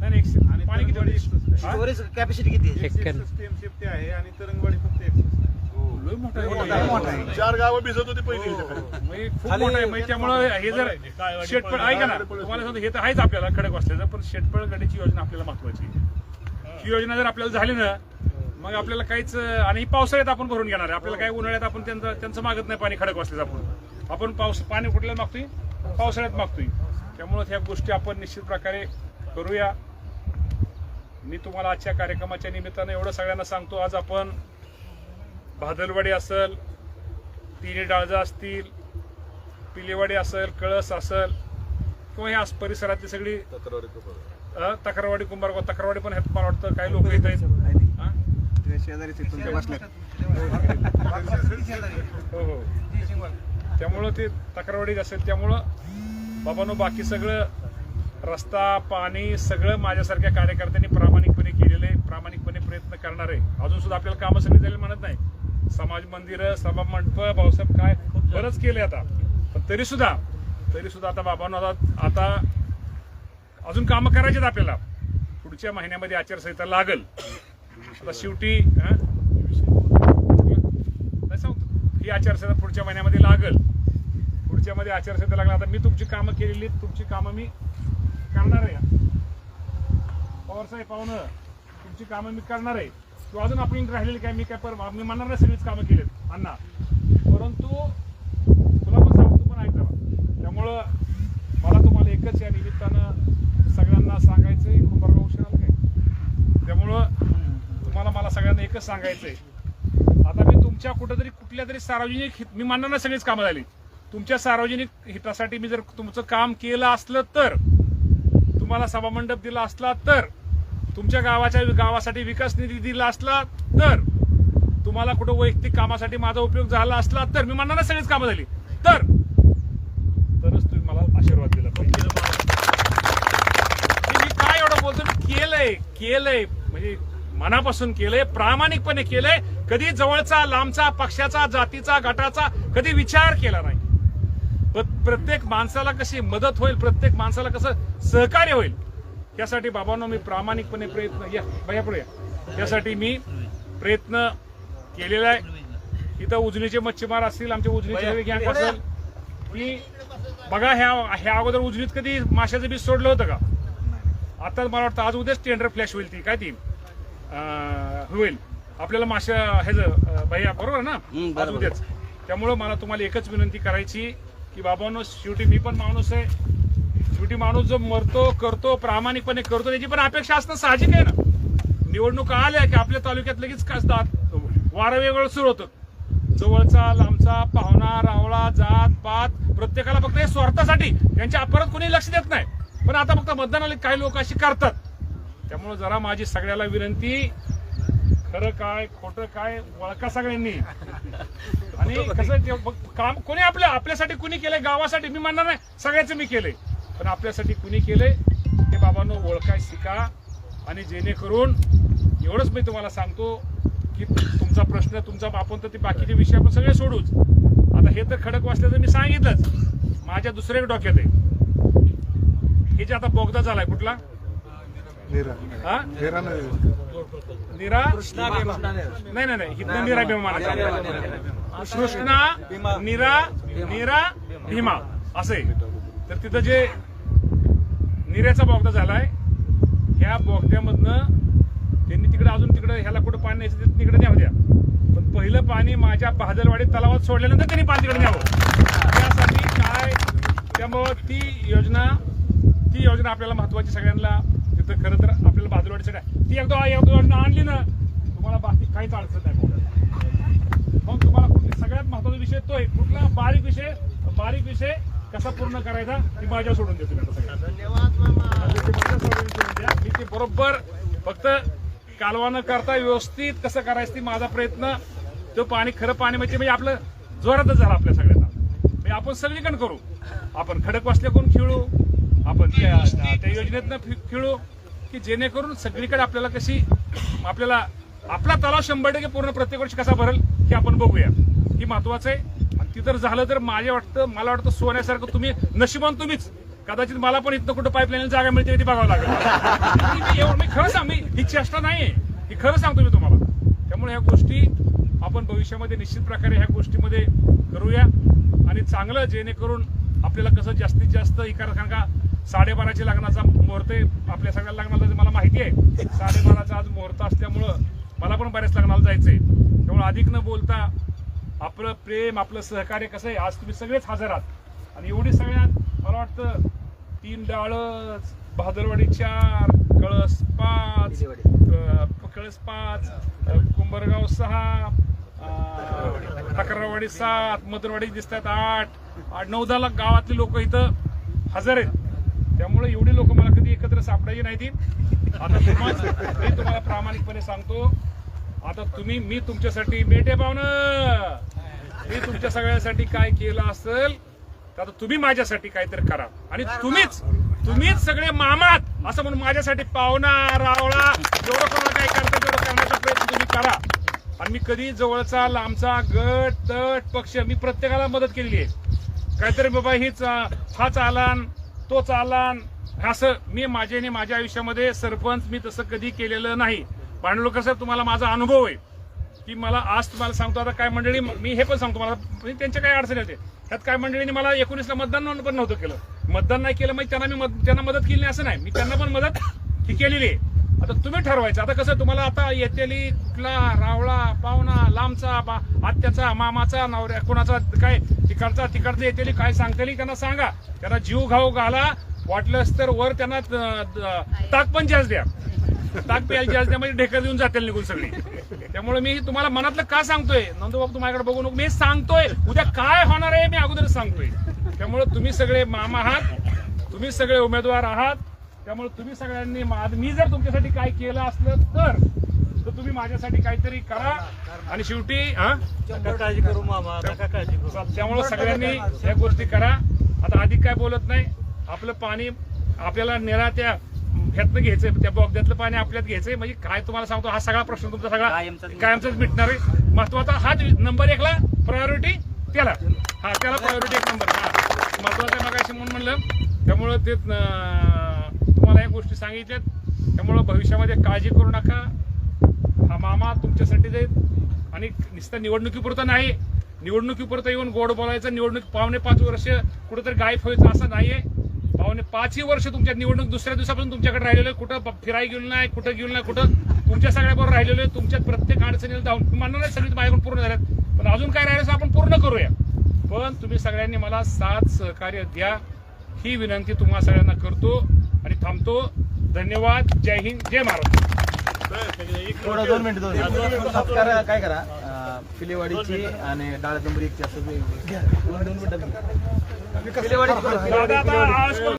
नाही नाही, एकशे- आणि पाणी किती तरंगवाडी होते? एकसष्ट हा? स्टोरेज कॅपॅसिटी किती आहे एक्क्याण्णव. टीएमसीएफ आहे आणि तरंगवाडी फक्त एकसष्ट आहे. लय मोठा आहे. मोठा आहे, मोठा आहे. चार गावं भिजत होती पहिली खूप खाली- मोठा आहे म्हणजे त्यामुळे हे जर शेटपळ ऐका ना तुम्हाला सांगतो हे तर आहेच आपल्याला खडक वाचल्याचं पण शेटपळ गडीची योजना आपल्याला महत्वाची आहे. ही योजना जर आपल्याला झाली ना मग आपल्याला काहीच आणि पावसाळ्यात आपण भरून घेणार आहे आपल्याला काही उन्हाळ्यात आपण त्यांचं त्यांचं मागत नाही पाणी खडक वाचल्याचं आपण आपण पाऊस पाणी कुठल्यात मागतोय पावसाळ्यात मागतोय त्यामुळे ह्या गोष्टी आपण निश्चित प्रकारे करूया मी तुम्हाला आजच्या कार्यक्रमाच्या निमित्तानं एवढं सगळ्यांना सांगतो आज आपण भादलवाडी असेल तिन्ही डाळजा असतील पिलेवाडी असेल कळस असेल किंवा ह्या परिसरातली सगळी तक्रारवाडी कुंभारगाव तक्रारवाडी पण आहेत मला वाटतं काही लोक येत आहेत. हा? हो हो. त्यामुळं ते तक्रारवाडी असेल त्यामुळं बाबांनो बाकी सगळं रस्ता पाणी सगळं माझ्यासारख्या कार्यकर्त्यांनी प्रामाणिकपणे केलेलं आहे प्रामाणिकपणे प्रयत्न करणार आहे. अजून सुद्धा आपल्याला कामं सगळी झाली म्हणत नाही. समाज मंदिरं सभा मंडप भाऊसाहेब काय बरंच केले आता. पण तरी सुद्धा तरी सुद्धा आता बाबांनो आता आता अजून कामं करायचे आहेत आपल्याला. पुढच्या महिन्यामध्ये आचारसंहिता लागल. आता शेवटी नाही सांगतो. ही आचारसंहिता पुढच्या महिन्यामध्ये लागल. पुढच्या मध्ये आचारसंहिता लागला आता मी तुमची कामं केलेली आहेत, तुमची कामं मी करणार आहे. पवार साहेब पाहुणं तुमची कामं मी करणार आहे. किंवा अजून आपण राहिलेली काय? मी काय पर मी म्हणणार नाही सगळीच कामं केलीत अण्णा. परंतु तुला पण सांगतो पण ऐका. त्यामुळं मला तुम्हाला एकच या निमित्तानं सगळ्यांना सांगायचंय कुंभारगाव उशिरा काय? त्यामुळं तुम्हाला मला सगळ्यांना एकच सांगायचंय. आता मी तुमच्या कुठंतरी कुठल्या तरी सार्वजनिक हित मी मानणार नाही सगळीच कामं झाली. तुमच्या सार्वजनिक हितासाठी मी जर तुमचं काम केलं असलं तर तुम्हाला सभामंडप दिला असला तर तुमच्या गावाच्या गावासाठी विकास निधी दिला असला तर तुम्हाला कुठं वैयक्तिक कामासाठी माझा उपयोग झाला असला तर मी म्हणणार सगळीच कामं झाली. तर तरच तुम्ही मला आशीर्वाद दिला पाहिजे. मी काय एवढं बोलतो मी केलंय केलंय. म्हणजे मनापासून केलंय प्रामाणिकपणे केलंय. कधी जवळचा लांबचा पक्षाचा जातीचा गटाचा कधी विचार केला नाही. प्रत्येक माणसाला कशी मदत होईल प्रत्येक माणसाला कसं सहकार्य होईल यासाठी बाबांनो मी प्रामाणिकपणे प्रयत्न या भैया पुढे. यासाठी मी प्रयत्न केलेला आहे. इथं उजनीचे मच्छीमार असतील आमचे उजनीचे गँग असेल मी बघा ह्या ह्या अगोदर उजनीत कधी माशाचं बीज सोडलं होतं का? आता मला वाटतं आज उद्याच टेंडर फ्लॅश होईल ती. काय ती? होईल. आपल्याला माशा ह्याचं भैया बरोबर ना? आज. उद्याच. त्यामुळं मला तुम्हाला एकच विनंती करायची की बाबांनो शेवटी मी पण माणूस आहे. शेवटी माणूस जो मरतो करतो प्रामाणिकपणे करतो त्याची पण अपेक्षा असणं साहजिक आहे ना? निवडणुका आल्या की आपल्या तालुक्यात लगेच खासदार असतात वारं वेगळं सुरू होतं. जवळचा लांबचा पाहुणा रावळा जात पात प्रत्येकाला फक्त हे स्वार्थासाठी यांच्या अपराध कोणी लक्ष देत नाही. पण आता फक्त मतदानाला काही लोक अशी करतात. त्यामुळे जरा माझी सगळ्याला विनंती खरं काय खोटं काय ओळखा सगळ्यांनी. आणि कसं ते बघ, काम कोणी आपल्या आपल्यासाठी कुणी केलंय गावासाठी मी म्हणणार नाही सगळ्याचं मी केलंय. पण आपल्यासाठी कुणी केलंय हे बाबांनो ओळखाय शिका. आणि जेणेकरून एवढंच मी तुम्हाला सांगतो की तुमचा प्रश्न तुमचा आपण तर ते बाकीचे विषय आपण सगळे सोडूच. आता हे तर खडक वाचल्याचं मी सांगितलंच. माझ्या दुसऱ्या एक डोक्यात आहे. हे जे आता बोगदा झालाय कुठला? हा? निरा नाही नाही नाही. इथनं निरा भीमा कृष्णा निरा निरा भीमा. असं. तर तिथं जे निऱ्याचा बोगदा झालाय ह्या बोगद्यामधनं त्यांनी तिकडे अजून तिकडे ह्याला कुठं पाणी न्यायचं तिकडे न्यावं द्या. पण पहिलं पाणी माझ्या बहादरवाडी तलावात सोडल्यानंतर त्यांनी पाणी तिकडे न्यावं. त्यासाठी काय त्यामुळं ती योजना ती योजना आपल्याला महत्वाची सगळ्यांना तिथं खरं तर आपल्याला बहादरवाडीसाठी आहे. ती एकदा एकदा आणली ना तुम्हाला बाकी काहीच अडचण नाही. मग तुम्हाला सगळ्यात महत्त्वाचा विषय तो आहे कुठला बारीक विषय बारीक विषय कसा पूर्ण करायचा ती माझ्या सोडून देतो मी. ते बरोबर फक्त कालवा न करता व्यवस्थित कसं करायचं ती माझा प्रयत्न तो पाणी खरं पाणी म्हणजे म्हणजे आपलं जोरातच झालं आपल्या सगळ्यांना म्हणजे आपण सगळीकडे करू आपण खडक वाचल्या कोण खेळू आपण त्या योजनेतनं खेळू की जेणेकरून सगळीकडे आपल्याला कशी आपल्याला आपला तलाव शंभर टक्के पूर्ण प्रत्येक वर्षी कसा भरेल हे आपण बघूया. हे महत्वाचं आहे. आणि ती जर झालं तर माझ्या वाटतं मला वाटतं सोन्यासारखं तुम्ही नशिबान तुम्हीच. कदाचित मला पण इथं कुठं पाईपलाईन जागा मिळते ती बघावं लागेल. मी मी खरं सांग मी ही चेष्टा नाही ही खरं सांगतो मी तुम्हाला. त्यामुळे ह्या गोष्टी आपण भविष्यामध्ये निश्चित प्रकारे ह्या गोष्टीमध्ये करूया. आणि चांगलं जेणेकरून आपल्याला कसं जास्तीत जास्त इकार कारण का साडेबाराच्या लग्नाचा मुहूर्त आहे. आपल्या सगळ्या लग्नाला मला माहिती आहे साडेबाराचा आज मुहूर्त असल्यामुळं मला पण बऱ्याच लग्नाला जायचंय. त्यामुळे अधिक न बोलता आपलं प्रेम आपलं सहकार्य कसं आहे आज तुम्ही सगळेच हजर आहात. आणि एवढी सगळ्यात मला वाटतं तीन डाळच भादरवाडी चार कळस पाच कळस पाच कुंभरगाव सहा अं, सात मधुरवाडी दिसतात आठ आठ नऊ दहा लाख लोक इथं हजर आहेत. त्यामुळे एवढी लोक मला कधी एकत्र सापडायची नाही ती. आता तुम्हाला मी तुम्हाला प्रामाणिकपणे सांगतो आता तुम्ही मी तुमच्यासाठी मेटे पाहुणं. मी तुमच्या सगळ्यासाठी काय केलं असेल तर आता तुम्ही माझ्यासाठी काहीतरी करा. आणि तुम्हीच तुम्हीच सगळे मामात असं म्हणून माझ्यासाठी पाहुणा रावळा जेवढं कोणाला काय करता तेवढं करण्याचा प्रयत्न तुम्ही करा. आणि मी कधी जवळचा लांबचा गट तट पक्ष मी प्रत्येकाला मदत केलेली आहे. काहीतरी बाबा हीच हाच हा चालान तो चालान असं मी माझ्याने माझ्या आयुष्यामध्ये सरपंच मी तसं कधी केलेलं नाही. पांडुलकर साहेब तुम्हाला माझा अनुभव आहे. की मला आज तुम्हाला सांगतो आता काय मंडळी मी हे पण सांगतो मला म्हणजे त्यांच्या काय अडचणी होते त्यात काय मंडळीने मला एकोणीसला मतदान पण नव्हतं केलं. मतदान नाही केलं म्हणजे त्यांना मी मद- त्यांना मदत केली नाही असं नाही. मी त्यांना पण मदत ही केलेली आहे. आता तुम्ही ठरवायचं. आता कसं तुम्हाला आता येतेली कुठला रावळा पाहुणा लांबचा बा- आत्याचा मामाचा नवऱ्या कोणाचा काय तिकडचा तिकडचा येतेली काय सांगतेली त्यांना सांगा. त्यांना जीव घाऊ घाला. वाटलंच तर वर त्यांना ताक पण जास्त द्या. ताक प्यायला जास्त द्या म्हणजे ढेकर देऊन जातील निघून सगळी. त्यामुळे मी तुम्हाला मनातलं का सांगतोय? नंदूबाबू तुम्हाला बघू नको मी सांगतोय. उद्या काय होणार आहे मी अगोदर सांगतोय. त्यामुळे तुम्ही सगळे मामा आहात. तुम्ही सगळे उमेदवार आहात. त्यामुळे तुम्ही सगळ्यांनी मा- मी जर तुमच्यासाठी काय केलं असलं तर तर तुम्ही माझ्यासाठी काहीतरी करा आणि शेवटी हा? काळजी करू मामा काळजी करू. त्यामुळे सगळ्यांनी या गोष्टी करा. आता अधिक काय बोलत नाही आपलं पाणी आपल्याला नेरा त्या ह्यातनं घ्यायचंय त्या बोगद्यातलं पाणी आपल्यात घ्यायचंय. म्हणजे काय तुम्हाला सांगतो हा सगळा प्रश्न तुमचा सगळा कायमचाच मिटणार आहे. महत्त्वाचा हा नंबर एकला प्रायोरिटी त्याला. हा त्याला प्रायोरिटी एक नंबर. हा. महत्वाचं मगाशी म्हणून म्हणलं त्यामुळं ते तुम्हाला या गोष्टी सांगितल्यात त्यामुळं भविष्यामध्ये काळजी करू नका. हा मामा तुमच्यासाठी जाईल आणि नुसतं निवडणुकीपुरतं नाही. निवडणुकीपुरतं येऊन गोड बोलायचं. निवडणूक पावणे पाच वर्ष कुठंतरी गायब व्हायचं असं नाही आहे पावणे पाचही वर्ष तुमच्या निवडणूक दुसऱ्या दिवसापासून तुमच्याकडे राहिलेलं आहे. कुठं फिराय गेलो नाही कुठं गेलो नाही कुठं तुमच्या सगळ्याबरोबर राहिलेलो आहे. तुमच्यात प्रत्येक अडचणीला जाऊन मानणार नाही सगळी माझ्याकडून पूर्ण झाल्यात. पण अजून काय राहिलं असं आपण पूर्ण करूया. पण तुम्ही सगळ्यांनी मला साथ सहकार्य द्या. ही विनंती तुम्हाला सगळ्यांना करतो. आणि थांबतो. धन्यवाद. जय हिंद. जय महाराष्ट्र. थोडं दोन मिनिटं दोन मिनिटं. सत्कार काय करा? पिलेवाडीची आणि डाळ असं